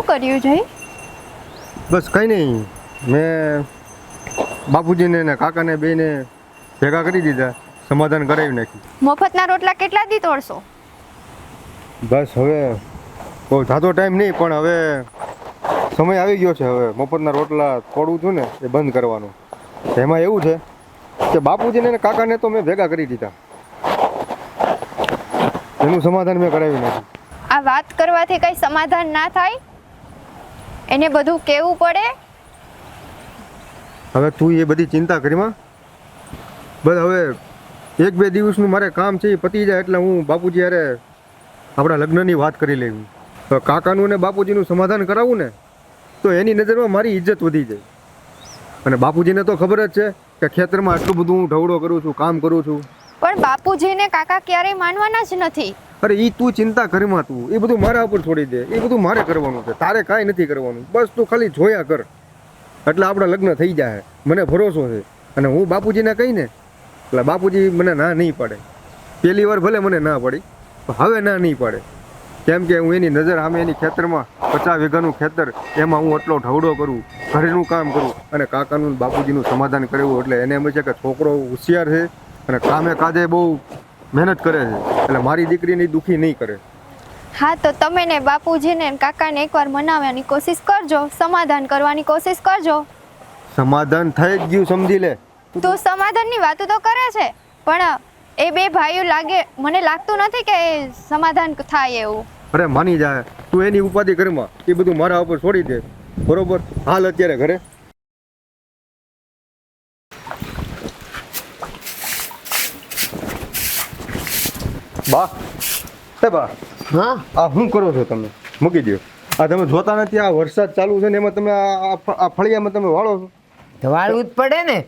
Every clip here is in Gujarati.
શું કર્યું જય બસ કંઈ નહીં. મેં બાપુજીને ને કાકાને બેને ભેગા કરી દીધા. સમાધાન કરાવી નાખ્યું. મફતના રોટલા કેટલા દી તોડશો? બસ હવે બહુ જાતો ટાઈમ નહીં પણ હવે સમય આવી ગયો છે હવે. મફતના રોટલા તોડું છું ને એ બંધ કરવાનું. એમાં એવું છે કે બાપુજીને ને કાકાને તો મેં ભેગા કરી દીધા. એનું સમાધાન મેં કરાવી નાખ્યું. આ વાત કરવાથી કઈ સમાધાન ના થાય? એને બધું કેવું પડે? હવે તું એ બધી ચિંતા કરીમાં બસ હવે એક બે દિવસનું મારે કામ છે એ પતી જાય એટલે હું બાપુજી અરે આપણા લગ્નની વાત કરી લેવી તો કાકાનું ને બાપુજીનું સમાધાન કરાવું ને તો એની નજરમાં મારી ઇજ્જત વધી જાય. અને બાપુજીને તો ખબર જ છે કે ખેતરમાં આટલું બધું હું ઢવડો કરું છું કામ કરું છું. પણ બાપુજીને કાકા ક્યારેય માનવાના જ નથી. અરે એ તું ચિંતા ઘરમાં તું. એ બધું મારા ઉપર છોડી દે. એ બધું મારે કરવાનું છે. તારે કાંઈ નથી કરવાનું. બસ તું ખાલી જોયા કર. એટલે આપણા લગ્ન થઈ જાય. મને ભરોસો છે. અને હું બાપુજીને કહીને એટલે બાપુજી મને ના નહીં પાડે. પહેલી વાર ભલે મને ના પડી હવે ના નહીં પાડે. કેમ કે હું એની નજર સામે એની ખેતરમાં, પચાસ વીઘાનું ખેતર, એમાં હું એટલો ઢવડો કરું, ઘરેનું કામ કરું, અને કાકાનું બાપુજીનું સમાધાન કર્યું એટલે એને એમ છે કે છોકરો હોશિયાર છે, અને કામે કાજે બહુ મહેનત કરે છે. એટલે મારી દીકરીની દુખી નહીં કરે. હા તો તમે ને બાપુજીને ને કાકાને એકવાર મનાવવાની કોશિશ કરજો સમાધાન કરવાની કોશિશ કરજો. સમાધાન થઈ જ ગયું સમજી લે. તું સમાધાનની વાતો તો કરે છે પણ એ બે ભાઈઓ લાગે મને લાગતું નથી કે સમાધાન થાય એવું. અરે માની જાય તું એની ઉપાધિ કરમાં એ બધું મારા ઉપર છોડી દે. બરોબર? હાલ અત્યારે ઘરે. બા એ બા હા? આ શું કરો છો તમે? મૂકી દો આ તમે જોતા નથી આ વરસાદ ચાલુ છે ને એમાં તમે આ ફળિયામાં તમે વાળો છો. વાળવું જ પડે ને.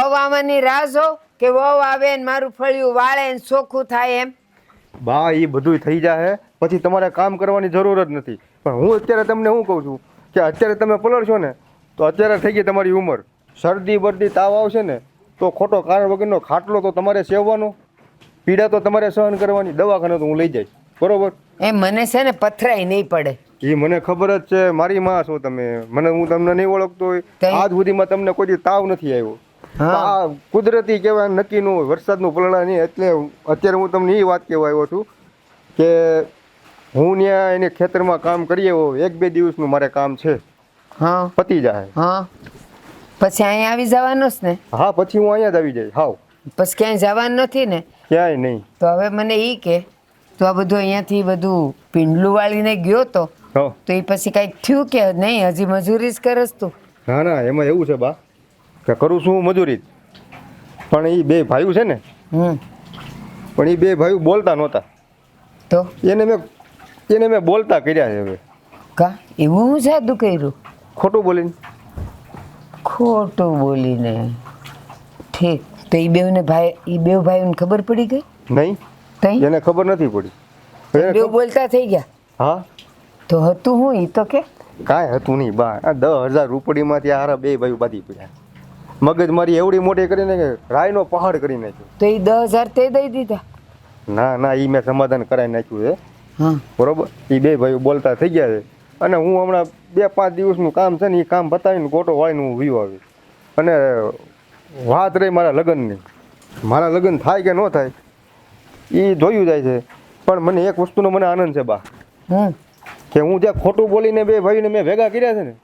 આવવાની રાહ જો કે વવ આવે ને મારું ફળિયું વાળે ને ચોખ્ખું થાય એમ. બા એ બધું થઈ જાય પછી તમારે કામ કરવાની જરૂર જ નથી. પણ હું અત્યારે તમને શું કહું છું? કે અત્યારે તમે પલળશો ને તો અત્યારે થઈ ગઈ તમારી ઉંમર. શરદી બરદી તાવ આવશે ને તો ખોટો કારણ વગરનો ખાટલો તો તમારે સેવવાનો. પીડા તો તમારે સહન કરવાની દવાખાને તો હું લઈ જઈશ. બરોબર? એ મને છે ને પથરાય નહીં પડે. એ મને ખબર જ છે મારી માં છો તમે. મને હું તમને નહીં ઓળખતો હોય. આજ સુધીમાં તમને કોઈ તાવ નથી આવ્યો. આ કુદરતી કહેવાય નક્કી નું હોય વરસાદનું પલણા નહીં. એટલે અત્યારે હું તમને એ વાત કહેવા આવ્યો છું કે હું ત્યાં એને ખેતરમાં કામ કરીએ હોય એક બે દિવસનું મારે કામ છે. હા. પતી જાય. હા. પછી અહીંયા આવી જવાનું ને? હા પછી હું અહીંયા જ આવી જઈશ. હાવ. પછી ક્યાંય જવાનું નથી ને? ક્યાંય નહીં. તો હવે મને એ કે તો આ બધું અહીંયાથી બધું પિંડલું વાળીને ગયો તો તો એ પછી કાંઈક થયું કે નહીં? હજી મજૂરી જ કરસ તું. ના ના એમાં એવું છે બા કે કરું છું મજૂરી જ. પણ એ બે ભાઈઓ છે ને હમ. પણ એ બે ભાઈઓ બોલતા નહોતા. તો? એને મેં એને મેં બોલતા કર્યા છે હવે. કા? એવું હું જાદુ કર્યું? ખોટું બોલીને. ખોટું બોલીને. ઠીક. તો એ બેવને ભાઈ એ બેવ ભાઈઓને ખબર પડી ગઈ? નહીં. તઈ? એને ખબર નથી પડી. બેવ બોલતા થઈ ગયા? હા. તો હતું હું એ તો કે? કાંઈ હતું નહીં બા. આ દસ હજાર રૂપડીમાંથી હારા બે ભાઈ બાધી પડ્યા. મગજ મારી એવડી મોટી કરીને કે રાયનો પહાડ કરી નાખ્યો. તો એ દસ હજાર તે દઈ દીધા? ના ના એ મેં સમાધાન કરાવી નાખ્યું છે. હા. બરોબર? એ બે ભાઈઓ બોલતા થઈ ગયા છે. અને હું હમણાં બે પાંચ દિવસનું કામ છે ને એ કામ બતાવીને ગોટો વાળીને હું વ્યૂ આવી. અને વાત રહી મારા લગ્નની. મારા લગ્ન થાય કે ન થાય એ જોયું જાય છે. પણ મને એક વસ્તુનો મને આનંદ છે બા. કે હું જ્યાં ખોટું બોલીને બે ભાઈને મેં ભેગા કર્યા છે ને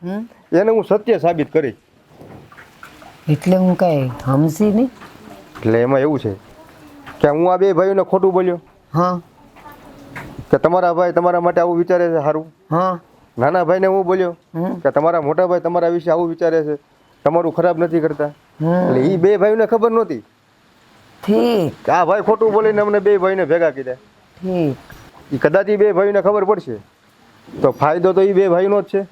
એને હું સત્ય સાબિત કરી. એટલે હું કાંઈ સમજી નહીં? એટલે એમાં એવું છે કે હું આ બે ભાઈઓને ખોટું બોલ્યો. હા. કે તમારા ભાઈ તમારા માટે આવું વિચારે છે સારું હા. નાના ભાઈને હું બોલ્યો કે તમારા મોટા ભાઈ તમારા વિશે આવું વિચારે છે. તમારું ખરાબ નથી કરતા. એટલે એ બે ભાઈઓને ખબર નહોતી. ઠીક. આ ભાઈ ખોટું બોલીને અમને બે ભાઈને ભેગા કીધા. ઠીક. એ કદાચ એ બે ભાઈને ખબર પડશે. તો ફાયદો તો એ બે ભાઈનો જ છે.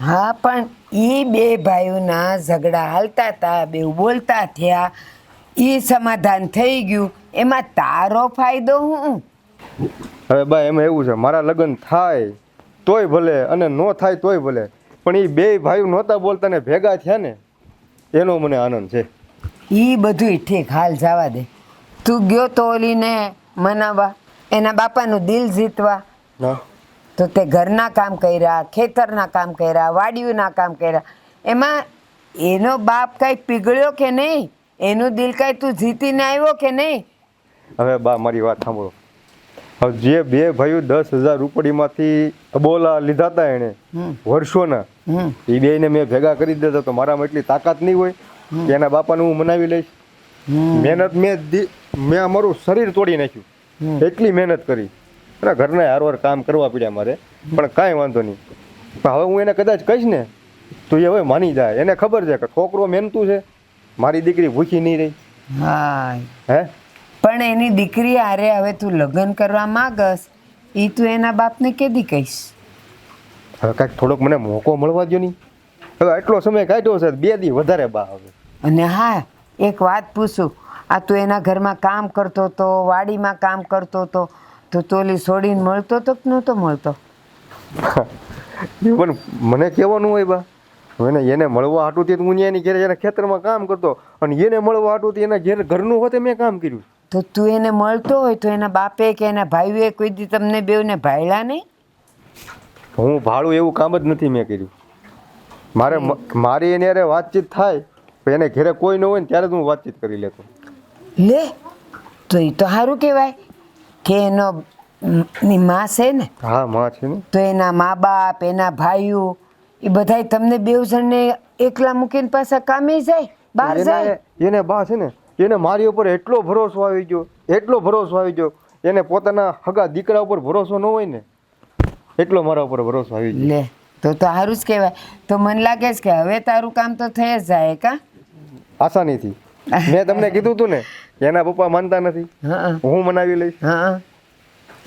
હા પણ એ બે ભાઈઓના ઝઘડા હાલતા હતા બે બોલતા થયા. એ સમાધાન થઈ ગયું. એમાં તારો ફાયદો હું? હવે બા એમાં એવું છે મારા લગ્ન થાય તોય ભલે અને ન થાય તોય ભલે. પણ એ બે ભાઈઓ નહોતા બોલતા ને ભેગા થયા ને એનો મને આનંદ છે. એ બધું ઠીક હાલ જવા દે. તું ગયો તો ઓલીને મનાવવા એના બાપાનું દિલ જીતવા. તો તો તે ઘરના કામ કર્યા ખેતરના કામ કર્યા વાડીઓના કામ કર્યા. એમાં એનો બાપ કાંઈ પીગળ્યો કે નહીં? એનું દિલ કાંઈ તું જીતીને આવ્યો કે નહીં? હવે બા મારી વાત સાંભળો. હવે જે બે ભાઈઓ દસ હજાર રૂપડીમાંથી તબોલા લીધા હતા એણે વર્ષોના હમ. એ બેને મેં ભેગા કરી દેતો તો મારામાં એટલી તાકાત નહીં હોય કે એના બાપાને હું મનાવી લઈશ. મહેનત મેં મેં અમારું શરીર તોડી નાખ્યું. એટલી મહેનત કરી. અને ઘરના હારવાર કામ કરવા પડ્યા મારે. પણ કાંઈ વાંધો નહીં. પણ હવે હું એને કદાચ કહીશ ને તો એ હવે માની જાય. એને ખબર છે કે છોકરો મહેનતું છે. મારી દીકરી ભૂખી નહીં રહી. હા હે? પણ એની દીકરી આરે હવે તું લગ્ન કરવા માંગસ એ તું એના બાપને કેદી કહીશ? હવે કાંઈક થોડોક મને મોકો મળવા દો નહીં. હવે આટલો સમય કાઢ્યો છે બે દી વધારે બા હવે. અને હા એક વાત પૂછું. આ તું એના ઘરમાં કામ કરતો તો વાડીમાં કામ કરતો તો તો તોલી છોડીને મળતો તો કે નહોતો મળતો? પણ મને કહેવાનું હોય બા. એને એને મળવા હાટું તો હું એની ઘેરે એના ખેતરમાં કામ કરતો. અને એને મળવા હાટું એના ઘેર ઘરનું હોતે મેં કામ કર્યું. તો તું એને મળતો હોય તો એના બાપે કે એના ભાઈઓએ કોઈ દી તમને બેવને ભાયલા નહીં? હું ભાડું એવું કામ જ નથી મેં કર્યું. મારે મારી એની અરે વાતચીત થાય એને ઘેરે કોઈ ન હોય ને ત્યારે જ હું વાતચીત કરી લેતો. લે તો એ તો સારું કહેવાય કે એનો ની માં છે ને હા માં છે ને. તો એના મા બાપ એના ભાઈઓ એ બધાય તમને બેવ જણને એકલા મૂકીને પાછા કામે જાય બહાર જાય? એને બા છે ને એને મારી ઉપર એટલો ભરોસો આવી ગયો એટલો ભરોસો આવી ગયો એને પોતાના હગા દીકરા ઉપર ભરોસો ન હોય ને એટલો મારા ઉપર ભરોસો આવી ગયો. લે તો તો સારું જ કહેવાય. તો મને લાગે છે કે હવે તારું કામ તો થઈ જ જાય કા? આસાનીથી. મેં તમને કીધું હતું ને એના પપ્પા માનતા નથી. હા હું. મનાવી લઈશ. હા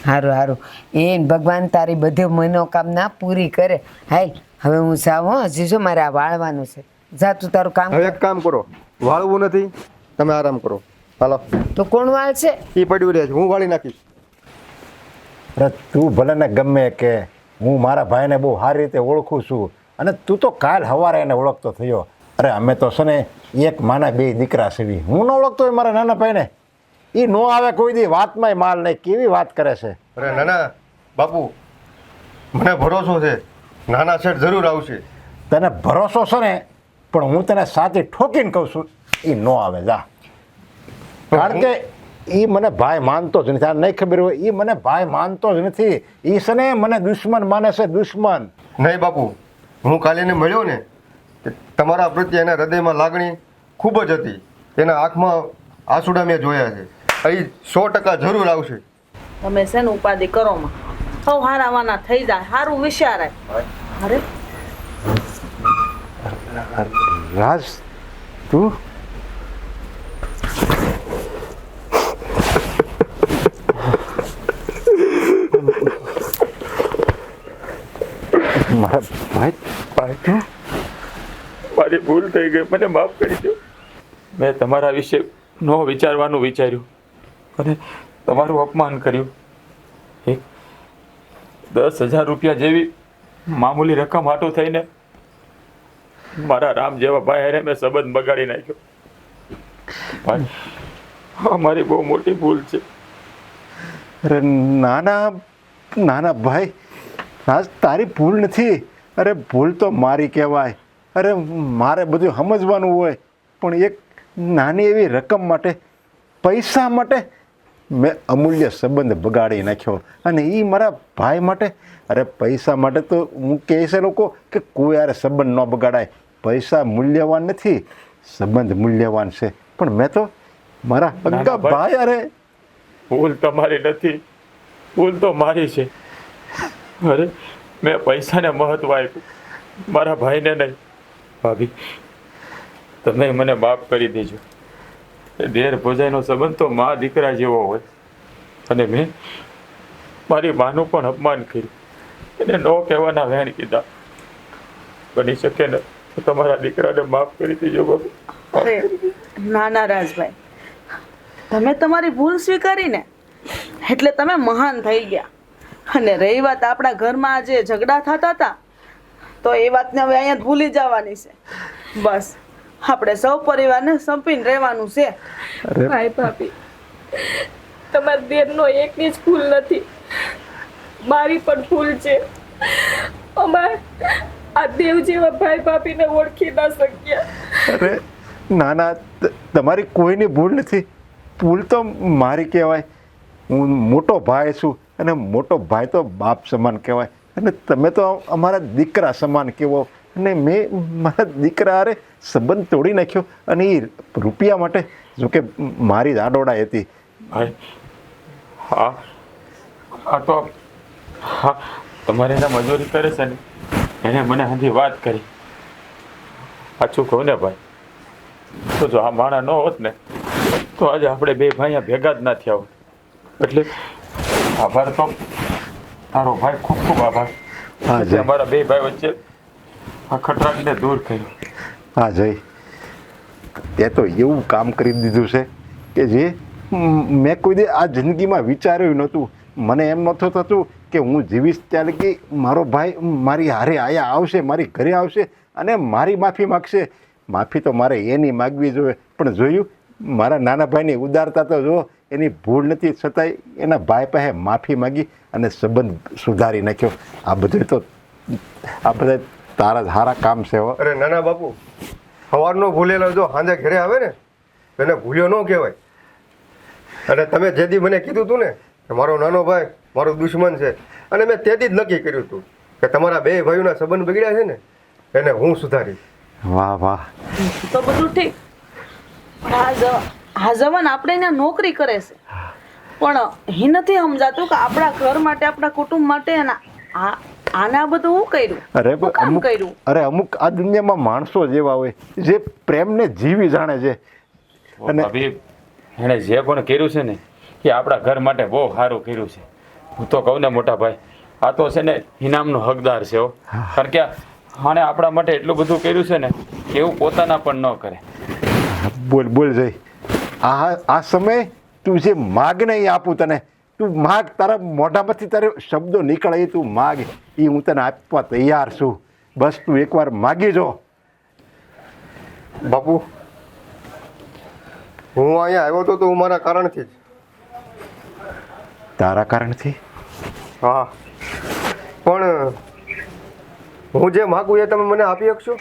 સારું સારું એ ભગવાન તારી બધી મનોકામના પૂરી કરે. હાય હવે હું જાઉં હો. હજી શું મારે આ વાળવાનું છે? જા તું તારું કામ હવે એક કામ કરો. વાળવું નથી તમે આરામ કરો. હાલો. તો કોણ વાળ છે એ પડ્યું રહે છે. હું વાળી નાખીશ. તું ભલે ને ગમે કે હું મારા ભાઈને બહુ સારી રીતે ઓળખું છું. અને તું તો કાલ સવારે એને ઓળખતો થયો. અરે અમે તો છે ને એક માના બે દીકરા સીવી હું ન ઓળખતો હોય મારા નાના ભાઈને. એ નો આવે કોઈ દી વાતમાંય માલ નહીં. કેવી વાત કરે છે? અરે નાના બાપુ મને ભરોસો છે. નાના શેઠ જરૂર આવશે. તને ભરોસો છે ને પણ હું તને સાચી ઠોકીને કહું છું એ નો આવે જા. કારણ કે એ મને ભાઈ માનતો જ નથી. આ નહીં ખબર હોય એ મને ભાઈ માનતો જ નથી. એ છે ને મને દુશ્મન માને છે દુશ્મન. નહીં બાપુ હું કાલે એને મળ્યો ને તમારા પ્રત્યે એના હૃદયમાં લાગણી ખૂબ જ હતી. એના આંખમાં આંસુડા મેં જોયા છે. અહીં સો ટકા જરૂર આવશે. તમે છે ને ઉપાધિ કરો માં. સૌ હારાવાના થઈ જાય સારું વિચારાય. અરે. રાજ તું મારા ભાઈ મારી ભૂલ થઈ ગઈ, મને માફ કરી દો. મેં તમારા વિશે ન વિચારવાનું વિચાર્યું, અને તમારું અપમાન કર્યું. એક દસ હજાર રૂપિયા જેવી મામૂલી રકમ હાટો થઈને મારા રામ જેવા ભાઈ હારે મેં સંબંધ બગાડી નાખ્યો. અમારી બહુ મોટી ભૂલ છે. અરે, નાના નાના ભાઈ રાજ તારી ભૂલ નથી. અરે ભૂલ તો મારી કહેવાય. અરે મારે બધું સમજવાનું હોય. પણ એક નાની એવી રકમ માટે પૈસા માટે મેં અમૂલ્ય સંબંધ બગાડી નાખ્યો. અને એ મારા ભાઈ માટે અરે પૈસા માટે તો હું કહે છે લોકો કે કોઈ આરે સંબંધ ન બગાડાય. પૈસા મૂલ્યવાન નથી સંબંધ મૂલ્યવાન છે. પણ મેં તો મારા ભાઈ. ભાઈ અરે ભૂલ તમારી નથી ભૂલ તો મારી છે. અરે મેં પૈસાને મહત્વ આપ્યું. મારા ભાઈને નહીં. ભાભી, તમે મને માફ કરી દેજો. દેર ભોજાઈનો સંબંધ તો મા દીકરા જેવો હોય. અને મેં મારી માનું પણ અપમાન કર્યું. એને નો કહેવાના વેણ કીધા. બની શકે ને તમારા દીકરાને માફ કરી દેજો બાબુ ના નાના રાજભાઈ તમે તમારી ભૂલ સ્વીકારીને, એટલે તમે મહાન થઈ ગયા. અને રહી વાત આપણા ઘરમાં જે ઝઘડા થતા હતા તો એ વાતને હવે અહીંયા ભૂલી જવાની છે. બસ આપણે સૌ પરિવારને સંપીને રહેવાનું છે. ભાઈ ભાભી તમારા દેરનો એકની જ ભૂલ નથી. મારી પણ ભૂલ છે. અમાર આ દેવ જેવા ભાઈ ભાભીને ઓળખી ના શક્યા. અરે ના ના તમારી કોઈની ભૂલ નથી. ભૂલ તો મારી કહેવાય. હું મોટો ભાઈ છું. અને મોટો ભાઈ તો બાપ સમાન કહેવાય. અને તમે તો અમારા દીકરા સમાન કહેવો અને મેં મારા દીકરા અરે સંબંધ તોડી નાખ્યો અને એ રૂપિયા માટે જોકે મારી જ હતી. ભાઈ, હા. હા તો, હા, તમારે એના મજૂરી કરે છે ને, એને મને હજી વાત કરી. પાછું કહું ને ભાઈ, તો જો આ માણા ન હોત ને, તો આજે આપણે બે ભાઈ ભેગા જ ના થયા હોત. એટલે આભાર તો. તારો ભાઈ ખૂબ ખૂબ આભાર. હા જય. અમારા બે ભાઈ વચ્ચે આ ખટરાકને દૂર કર્યો. હા જય. તે તો એવું કામ કરી દીધું છે કે જે મેં કોઈ દે આ જિંદગીમાં વિચાર્યું નહોતું. મને એમ નહોતું થતું કે હું જીવીશ ત્યારે કે મારો ભાઈ મારી હારે આયા આવશે મારી ઘરે આવશે અને મારી માફી માગશે. માફી તો મારે એની માગવી જોઈએ. પણ જોયું મારા નાના ભાઈની ઉદારતા તો જો એની ભૂલ નથી છતાંય એના ભાઈ પાસે માફી માગી અને સંબંધ સુધારી નાખ્યો. આ બધું તો આ બધા તારા સારા કામ છે અરે નાના બાપુ સવારનો ભૂલેલો જો સાંજે ઘરે આવે ને એને ભૂલ્યો ન કહેવાય. અને તમે જે દી મને કીધું હતું ને કે મારો નાનો ભાઈ મારો દુશ્મન છે અને મેં તેથી જ નક્કી કર્યું હતું કે તમારા બે ભાઈઓના સંબંધ બગડ્યા છે ને એને હું સુધારીશ. વાહ વાહ. તો બધું ઠીક. પણ આ જવાન આપણે એને નોકરી કરે છે. પણ એ નથી સમજાતું કે આપણા ઘર માટે આપણા કુટુંબ માટે એના આ આને આ બધું હું કર્યું? અરે અમુક કર્યું? અરે અમુક આ દુનિયામાં માણસો જેવા હોય જે પ્રેમને જીવી જાણે છે. અને- એણે જે પણ કર્યું છે ને એ આપણા ઘર માટે બહુ સારું કર્યું છે. હું તો કહું ને મોટા ભાઈ આ તો છે ને ઇનામનો હકદાર છે હો. કારણ કે આને આપણા માટે એટલું બધું કર્યું છે ને કે એવું પોતાના પણ ન કરે. બોલ બોલ જઈ આ આ સમય તું જે માગ નહીં આપું તને. તું માગ તારા મોઢામાંથી તારે શબ્દો નીકળે એ તું માગ. એ હું તને આપવા તૈયાર છું. બસ તું એકવાર માગી જો. બાપુ હું અહીંયા આવ્યો હતો તો હું મારા કારણથી જ. તારા કારણથી? હા. પણ હું જે માગું એ તમે મને આપી શકશો?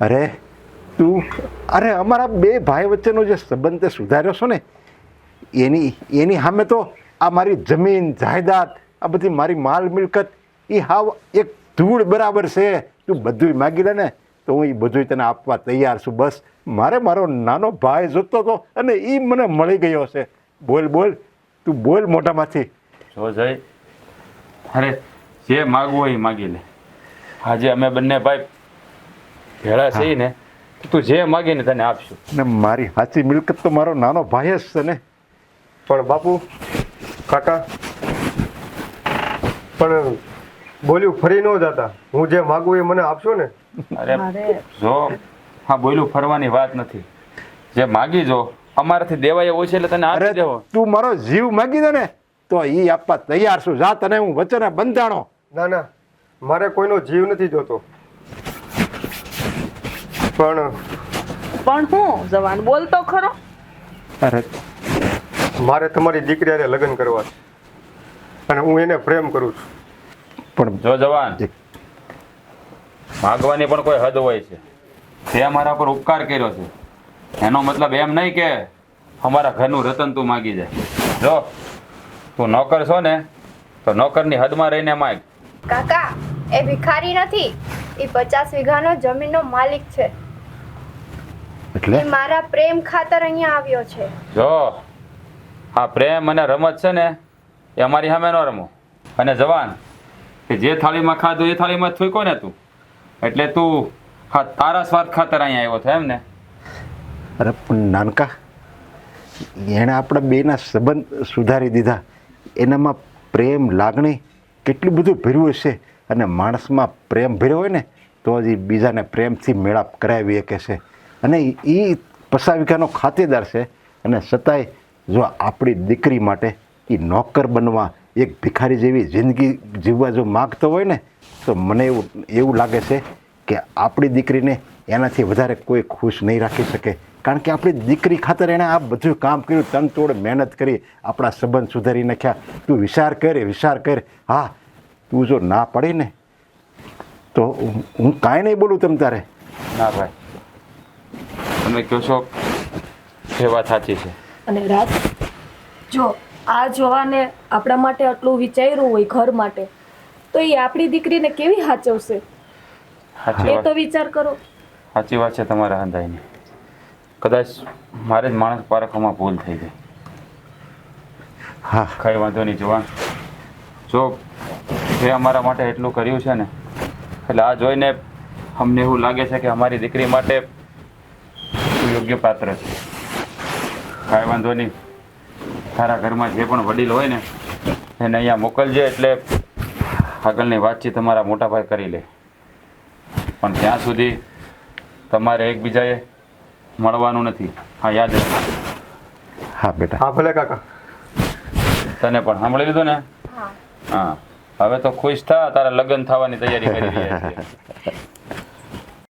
અરે તું અરે અમારા બે ભાઈ વચ્ચેનો જે સંબંધ તે સુધાર્યો છો ને એની એની સામે તો આ મારી જમીન જાયદાદ આ બધી મારી માલ મિલકત એ હાવ એક ધૂળ બરાબર છે. તું બધુંય માગી લે ને તો હું એ બધુંય તને આપવા તૈયાર છું. બસ મારે મારો નાનો ભાઈ જોતો હતો અને એ મને મળી ગયો છે. બોલ બોલ તું બોલ મોટામાંથી જો જય અરે જે માગવું હોય એ માગી લે. આજે અમે બંને ભાઈ ભેળા છીએ ને તો જે માગીને તને આપશું. અને મારી સાચી મિલકત તો મારો નાનો ભાઈ જ છે ને. પણ બાપુ કાકા પણ બોલ્યું ફરી ન જતા. હું જે માગું એ મને આપશો ને? અરે જો હા બોલ્યું ફરવાની વાત નથી. જે માગી જો અમારાથી દેવાય એવું છે એટલે તને આપી દેવો. તું મારો જીવ માગી દે ને તો એ આપવા તૈયાર છું. જા તને હું વચને બંધાણો. ના ના મારે કોઈનો જીવ નથી જોતો. પણ પણ હું જવાન? બોલતો ખરો. અરે મારે તમારી દીકરી હારે લગ્ન કરવા છે. અને હું એને પ્રેમ કરું છું. પણ જો જવાન માગવાની પણ કોઈ હદ હોય છે. તે મારા પર ઉપકાર કર્યો છે. એનો મતલબ એમ નહીં કે અમારા ઘરનું રતન તું માગી જાય. જો તું નોકર છો ને તો નોકરની હદમાં રહીને માગ. કાકા એ ભિખારી નથી. એ પચાસ વીઘાનો જમીનનો માલિક છે. એટલે? મારા પ્રેમ ખાતર અહીંયા આવ્યો છે. જો આ પ્રેમ અને રમત છે ને એ અમારી સામે ન રમો. અને જવાન કે જે થાળીમાં ખાધું એ થાળીમાં થૂકો ને તું. એટલે તું હા તારા સ્વાર્થ ખાતર અહીંયા આવ્યો છે એમ ને? અરે પણ નાનકા એણે આપણા બેના સંબંધ સુધારી દીધા. એનામાં પ્રેમ લાગણી કેટલું બધું ભર્યું હશે. અને માણસમાં પ્રેમ ભર્યો હોય ને તો જ બીજાને પ્રેમથી મેળાપ કરાવી શકે છે. અને એ પસાવિકાનો ખાતેદાર છે. અને છતાંય જો આપણી દીકરી માટે એ નોકર બનવા એક ભિખારી જેવી જિંદગી જીવવા જો માગતો હોય ને, તો મને એવું એવું લાગે છે કે આપણી દીકરીને એનાથી વધારે કોઈ ખુશ નહીં રાખી શકે. કારણ કે આપણી દીકરી ખાતર એણે આ બધું કામ કર્યું તન તોડ મહેનત કરી, આપણા સંબંધ સુધારી નાખ્યા. તું વિચાર કર વિચાર કર. હા, તું જો ના પડે ને, તો હું- કાંઈ નહીં બોલું તમ તારે. ના ભાઈ. તમે કહો છો એ વાત સાચી છે. અને રાત જો આ જોવાને આપણા માટે આટલું વિચાર્યું હોય ઘર માટે તો એ આપણી દીકરીને કેવી સાચવશે એ તો વિચાર કરો. સાચી વાત છે તમારા હંધાઈની કદાચ મારે જ માણસ પારખવામાં ભૂલ થઈ ગઈ. હા. કઈ વાંધો નહીં જવાન જો એ અમારા માટે એટલું કર્યું છે ને એટલે આ જોઈને અમને એવું લાગે છે કે અમારી દીકરી માટે યોગ્ય પાત્ર છે. કાંઈ વાંધો નહીં. તારા ઘરમાં જે પણ વડીલ હોય ને એને અહીંયા મોકલજે એટલે આગળની વાતચીત તમારા મોટાભાઈ કરી લે. પણ ત્યાં સુધી તમારે એકબીજાએ મળવાનું નથી. હા યાદ રાખજો. હા બેટા. હા ભલે કાકા. તને પણ સાંભળી લીધું ને? હા. હવે તો ખુશ થા તારા લગ્ન થવાની તૈયારી કરી રહ્યા છીએ.